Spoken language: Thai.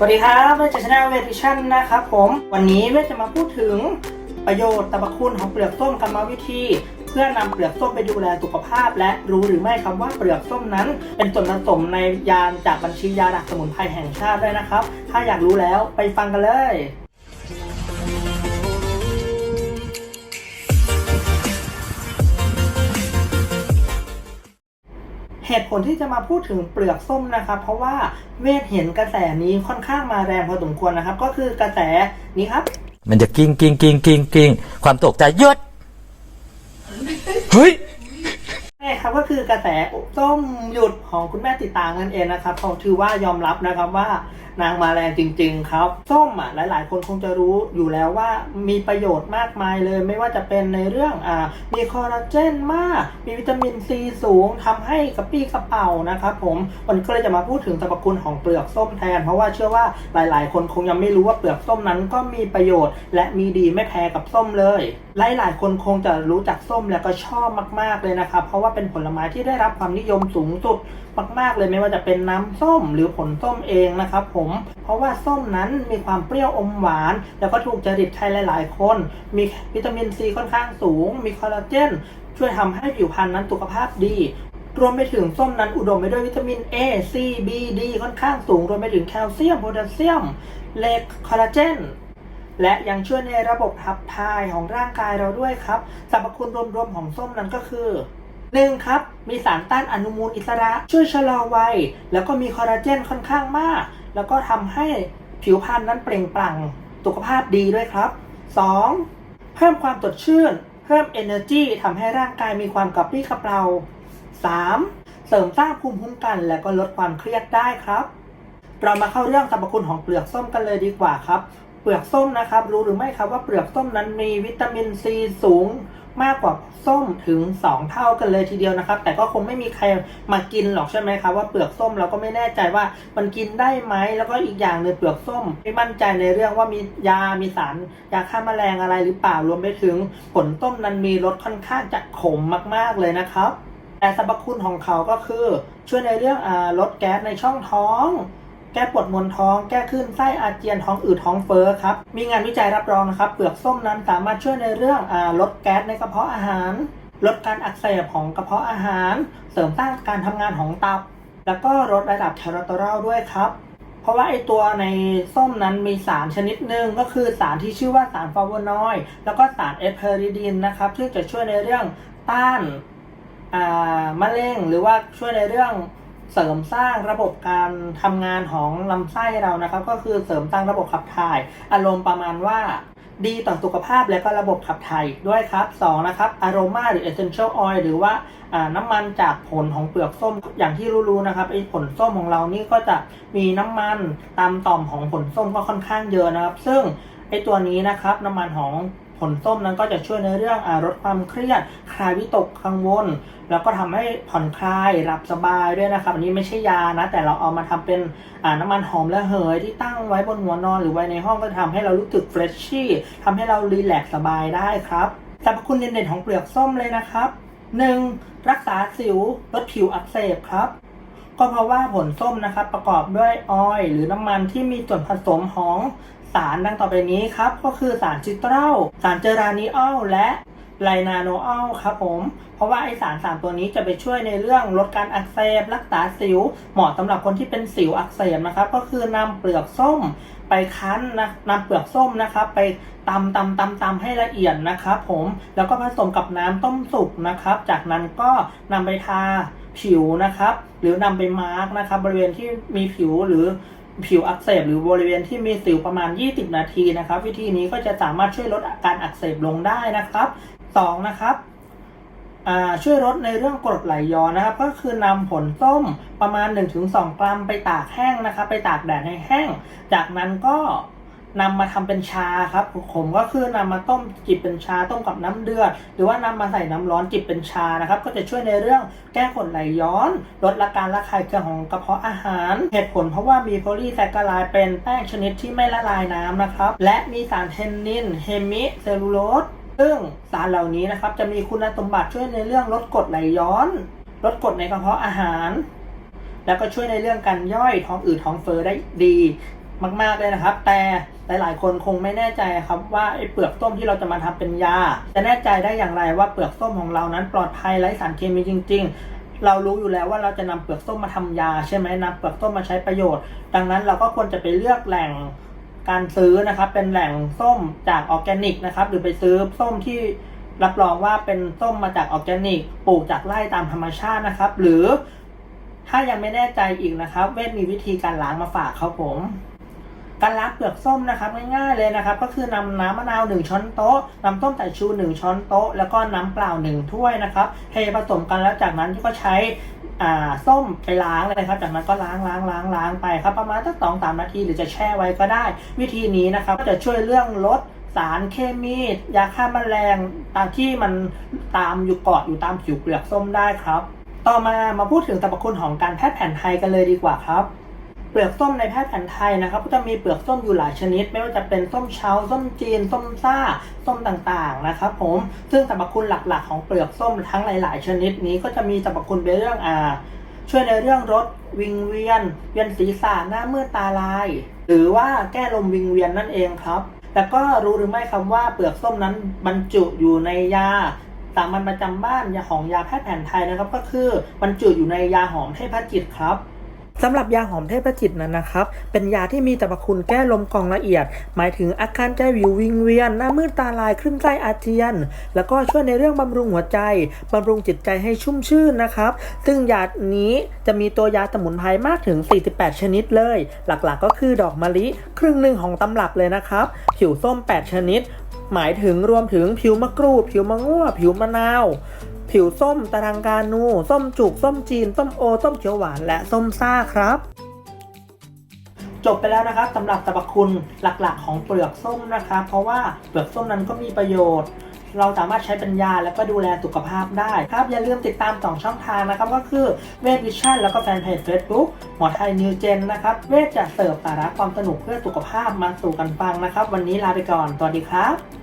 สวัสดีครับเวชชนาเวทิชันนะครับผม วันนี้เวชจะมาพูดถึงประโยชน์ตรรพคุณของเปลือกส้มกรรมวิธี เพื่อนำเปลือกส้มไปดูแลสุขภาพ และรู้หรือไม่ครับว่าเปลือกส้มนั้น เป็นส่วนผสมในยานจากบัญชียาดักสมุนไพรแห่งชาติด้วยนะครับ ถ้าอยากรู้แล้วไปฟังกันเลย เหตุผลที่จะมาพูดถึงเปลือกส้มนะครับ เพราะว่าเวทเห็นกระแสนี้ค่อนข้างมาแรงพอสมควรนะครับ ก็คือกระแสนี้ครับ มันจะกิ้งกิ้งกิ้งกิ้งกิ้งความตกใจหยุดเฮ้ย ใช่ครับก็คือกระแสส้มหยุดของคุณแม่ติดตางนั่นเองนะครับเขาถือว่ายอมรับนะครับว่านางมาแรงจริง ๆ ครับ ส้มอะหลาย ๆ คนคงจะรู้อยู่แล้วว่ามีประโยชน์มากมายเลย ไม่ว่าจะเป็นในเรื่องอ่ามีคอลลาเจนมาก มีวิตามินซีสูงทำให้กระปี้กระเป๋านะครับผมวันนี้ก็เลยจะมาพูดถึงสรรพคุณของเปลือกส้มแทน เพราะว่าเชื่อว่าหลาย ๆ คนคงยังไม่รู้ว่าเปลือกส้มนั้นก็มีประโยชน์ และมีดีไม่แพ้กับส้มเลย หลายๆคนคงจะรู้จักส้มแล้วก็ชอบมาก ๆเลยนะครับ เพราะว่าเป็นผลไม้ที่ได้รับความนิยมสูงสุดมาก ๆ เลยไม่ว่าจะเป็นน้ำส้มหรือผลส้มเองนะครับผมเพราะว่าส้มนั้นมีความเปรี้ยวอมหวาน แล้วก็ถูกจริตใครหลาย ๆ คน มีวิตามินซีค่อนข้างสูง มีคอลลาเจน ช่วยทำให้ผิวพรรณนั้นสุขภาพดีรวมไปถึงส้มนั้นอุดมไปด้วยวิตามิน A C B D ค่อนข้างสูง รวมไปถึงแคลเซียมโพแทสเซียมเลกคอลลาเจน และยังช่วยในระบบขับถ่ายของร่างกายเราด้วยครับสรรพคุณรวมๆของส้มนั้นก็คือ 1. ครับ มีสารต้านอนุมูลอิสระ ช่วยชะลอวัย แล้วก็มีคอลลาเจนค่อนข้างมาก แล้วก็ทำให้ผิวพรรณนั้นเปล่งปลั่งสุขภาพดีด้วยครับ 2. เพิ่มความสดชื่น เพิ่ม energy ทำให้ร่างกายมีความกระปรี้กระเปร่า 3. เสริมสร้างภูมิคุ้มกันและก็ลดความเครียดได้ครับ เรามาเข้าเรื่องสรรพคุณของเปลือกส้มกันเลยดีกว่าครับ เปลือกส้มนะครับ รู้หรือไม่ครับว่าเปลือกส้มนั้นมีวิตามินซีสูงมากกว่าส้มถึง 2 เท่ากันเลยทีเดียวนะครับ แต่ก็คงไม่มีใครมากินหรอกใช่ไหมครับว่าเปลือกส้มเราก็ไม่แน่ใจว่ามันกินได้ไหมแล้วก็อีกอย่างหนึ่งเปลือกส้ม ไม่มั่นใจในเรื่องว่ามียา มีสารยาฆ่าแมลงอะไรหรือเปล่ารวมไปถึงผลส้มนั้นมีรสค่อนข้างจะขมมากๆเลยนะครับ แต่สรรพคุณของเขาก็คือช่วยในเรื่องอลดแก๊สในช่องท้อง ก้ปวดมวนท้อง แก้คลื่นไส้อาเจียนท้องอืดท้องเฟ้อครับ มีงานวิจัยรับรองนะครับเปลือกส้มนั้นสามารถช่วยในเรื่องอลดแก๊สในกระเพาะอาหาร ลดการอักเสบของกระเพาะอาหาร เสริมสร้างการทำงานของตับ แล้วก็ลดระดับคอเลสเตอรอลด้วยครับเพราะว่าไอตัวในส้มนั้นมีสารชนิดหนึ่งก็คือสารที่ชื่อว่าสารฟลาโวนอยด์แล้วก็สารเอเพอริดินนะครับซึ่งจะช่วยในเรื่องต้านมะเร็งหรือว่าช่วยในเรื่อง เสริมสร้างระบบการทำงานของลำไส้เรานะครับ ก็คือเสริมสร้างระบบขับถ่าย อารมณ์ประมาณว่าดีต่อสุขภาพและก็ระบบขับถ่ายด้วยครับสองนะครับอารมาหรือ essential oil หรือว่าอ่าน้ำมันจากผลของเปลือกส้มอย่างที่รู้ๆนะครับไอ้ผลส้มของเรานี่ก็จะมีน้ำมันตามต่อมของผลส้มก็ค่อนข้างเยอะนะครับ ซึ่งไอ้ตัวนี้นะครับน้ำมันของ ผลส้มนั้นก็จะช่วยในเรื่องอลดความเครียด คลายวิตกกังวล แล้วก็ทำให้ผ่อนคลายหลับสบายด้วยนะครับ อันนี้ไม่ใช่ยานะ แต่เราเอามาทำเป็นน้ำมันหอมระเหยที่ตั้งไว้บนหัวนอนหรือไว้ในห้องก็ทำให้เรารู้สึกเฟรชชี่ทำให้เรารีแลกสบายได้ครับสรรพคุณเด่นๆของเปลือกส้มเลยนะครับ 1. รักษาสิวลดผิวอักเสบครับก็เพราะว่าผลส้มนะครับประกอบด้วยออยล์หรือน้ำมันที่มีส่วนผสมของ สารดังต่อไปนี้ครับก็คือสารซิตรัลสารเจอรานีออลและไลนาโนออลครับผม เพราะว่าไอสารสามตัวนี้จะไปช่วยในเรื่องลดการอักเสบรักษาสิว เหมาะสำหรับคนที่เป็นสิวอักเสบนะครับ ก็คือนำเปลือกส้มไปคั้นนะนำเปลือกส้มนะครับ ไปตำตำตำตำให้ละเอียดนะครับผมแล้วก็ผสมกับน้ำต้มสุกนะครับ จากนั้นก็นำไปทาผิวนะครับ หรือนำไปมาร์กนะครับ บริเวณที่มีผิวหรือ ผิวอักเสบหรือบริเวณที่มีสิวประมาณ 20 นาทีนะครับ วิธีนี้ก็จะสามารถช่วยลดอาการอักเสบลงได้นะครับสองนะครับช่วยลดในเรื่องกรดไหลย้อนนะครับ ก็คือนำผลส้มประมาณ 1-2 กรัมไปตากแห้งนะครับ ไปตากแดดให้แห้ง จากนั้นก็ นำมาทำเป็นชาครับผมก็คือนำมาต้มจิบเป็นชาต้มกับน้ำเดือดหรือว่านำมาใส่น้ำร้อนจิบเป็นชานะครับ ก็จะช่วยในเรื่องแก้กรดไหลย้อน ลดอาการระคายเคืองของกระเพาะอาหารเหตุผลเพราะว่ามีโพลีแซคคาไลด์เป็นแป้งชนิดที่ไม่ละลายน้ำนะครับ และมีสารเทนนินเฮมิเซลลูโลสซึ่งสารเหล่านี้นะครับจะมีคุณสมบัติช่วยในเรื่องลดกรดไหลย้อน ลดกรดในกระเพาะอาหาร แล้วก็ช่วยในเรื่องการย่อยท้องอืดท้องเฟ้อได้ดี มากๆเลยนะครับ แต่หลายๆ คนคงไม่แน่ใจครับว่าไอ้เปลือกส้มที่เราจะมาทำเป็นยา จะแน่ใจได้อย่างไรว่าเปลือกส้มของเรานั้นปลอดภัยไร้สารเคมีจริง ๆเรารู้อยู่แล้วว่าเราจะนำเปลือกส้มมาทำยาใช่ไหมนำเปลือกส้มมาใช้ประโยชน์ ดังนั้นเราก็ควรจะไปเลือกแหล่งการซื้อนะครับ เป็นแหล่งส้มจากออร์แกนิกนะครับ หรือไปซื้อส้มที่รับรองว่าเป็นส้มมาจากออร์แกนิก ปลูกจากไร่ตามธรรมชาตินะครับ หรือถ้ายังไม่แน่ใจอีกนะครับ เวทมีวิธีการล้างมาฝากครับผม การล้างเปลือกส้มนะครับง่ายๆเลยนะครับ ก็คือนำน้ำมะนาว1ช้อนโต๊ะน้ำต้มสายชู 1 ช้อนโต๊ะ แล้วก็น้ำเปล่า 1 ถ้วยนะครับเทผสมกันแล้วจากนั้นก็ใช้อ่าส้มไปล้างเลยครับจากนั้นก็ล้างล้างล้างล้างไปครับประมาณสักสองสามนาทีหรือจะแช่ไว้ก็ได้ วิธีนี้นะครับก็จะช่วยเรื่องลดสารเคมียาฆ่าแมลงตามที่มันตามอยู่เกาะอยู่ตามผิวเปลือกส้มได้ครับ ต่อมามาพูดถึงสรรพคุณของการแพทย์แผนไทยกันเลยดีกว่าครับ เปลือกส้มในแพทย์แผนไทยนะครับก็จะมีเปลือกส้มอยู่หลายชนิด ไม่ว่าจะเป็นส้มเช้าส้มจีน ส้มซ่า ส้มต่างๆนะครับผมซึ่งสรรพคุณหลักๆ ของเปลือกส้มทั้งหลาย ๆ ชนิดนี้ก็จะมีสรรพคุณในเรื่องอ่าช่วยในเรื่องลดวิงเวียน เวียนศีรษะหน้ามืดตาลาย หรือว่าแก้ลมวิงเวียนนั่นเองครับแล้วก็รู้หรือไม่ครับว่าเปลือกส้มนั้นบรรจุอยู่ในยาสามัญประจำบ้านยาของยาแพทย์แผนไทยนะครับ ก็คือบรรจุอยู่ในยาหอมเทพจิตครับ สำหรับยาหอมเทพจิตนั้นนะครับ เป็นยาที่มีสรรพคุณแก้ลมกองละเอียด หมายถึงอาการแก้วิววิงเวียน หน้ามืดตาลายคลื่นไส้อาเจียน แล้วก็ช่วยในเรื่องบำรุงหัวใจบำรุงจิตใจให้ชุ่มชื่นนะครับ ซึ่งยานี้จะมีตัวยาสมุนไพรมากถึง 48 ชนิดเลย หลักๆ ก็คือดอกมะลิ ครึ่งหนึ่งของตำรับเลยนะครับ ผิวส้ม 8 ชนิด หมายถึงรวมถึงผิวมะกรูด ผิวมะง่วผิวมะนาว ผิวส้มตะรังกานู ส้มจุก ส้มจีน ส้มโอ ส้มเขียวหวาน และส้มซ่าครับ จบไปแล้วนะครับสำหรับสรรพคุณหลักๆ ของเปลือกส้มนะครับ เพราะว่าเปลือกส้มนั้นก็มีประโยชน์เราสามารถใช้เป็นยาแล้วก็ดูแลสุขภาพได้ครับ อย่าลืมติดตาม 2 ช่องทางนะครับ ก็คือเวทวิชั่นแล้วก็แฟนเพจ Facebook หมอไทยนิวเจนนะครับ เวทจะเสิร์ฟสาระความสนุกเพื่อสุขภาพมาสู่กันฟังนะครับ วันนี้ลาไปก่อน สวัสดีครับ